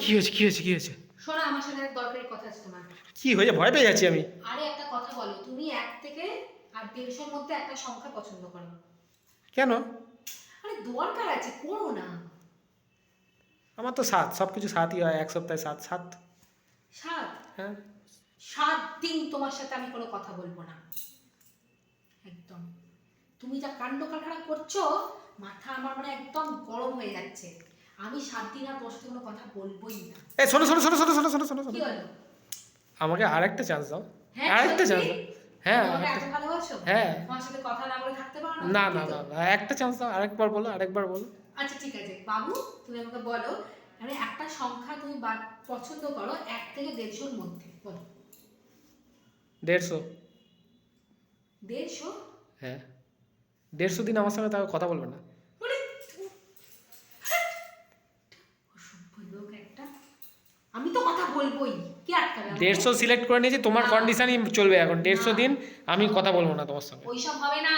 কি হয়েছে কি হয়েছে কি হয়েছে? শোনো আমার সাথে এক দরকারি কথা আছে তোমার। কি হয়েছে? ভয় পেয়ে যাচ্ছি আমি। আরে একটা কথা বলো তুমি এক থেকে আর দেড়শোর মধ্যে একটা সংখ্যা পছন্দ করো। কেন? আরে দরকার আছে করো না। আমার তো সাত সব কিছু সাতই হয় এক সপ্তাহে সাত সাত। সাত? হ্যাঁ। সাত দিন তোমার সাথে আমি কোনো কথা বলব না। একদম। তুমি যা কাণ্ড কারখানা করছ মাথা আমার মানে একদম গরম হয়ে যাচ্ছে। আমি সাত দিন আর তোমার কোনো কথা বলবোই না। এই শোনো শোনো শোনো শোনো শোনো শোনো শোনো শোনো। আমাকে আরেকটা চান্স দাও। হ্যাঁ, আরেকটা চান্স দাও। হ্যাঁ হ্যাঁ। সাথে কথা না না? না না একটা চান্স দাও আরেকবার বলো আরেকবার বলো। আচ্ছা ঠিক আছে। বাবু তুমি আমাকে বলো মানে একটা সংখ্যা তুমি পছন্দ করো এক থেকে দেড়শোর মধ্যে বলো। দেড়শো। দেড়শো? হ্যাঁ। দেড়শো দিন আমার সঙ্গে তাও কথা বলবে না মানে অসভ্য লোক একটা আমি তো কথা বলবোই। কি আটকাবে? দেড়শো সিলেক্ট করে নিয়েছি তোমার কন্ডিশনই চলবে এখন। দেড়শো। দিন আমি কথা বলব না তোমার সঙ্গে। ওইসব হবে না।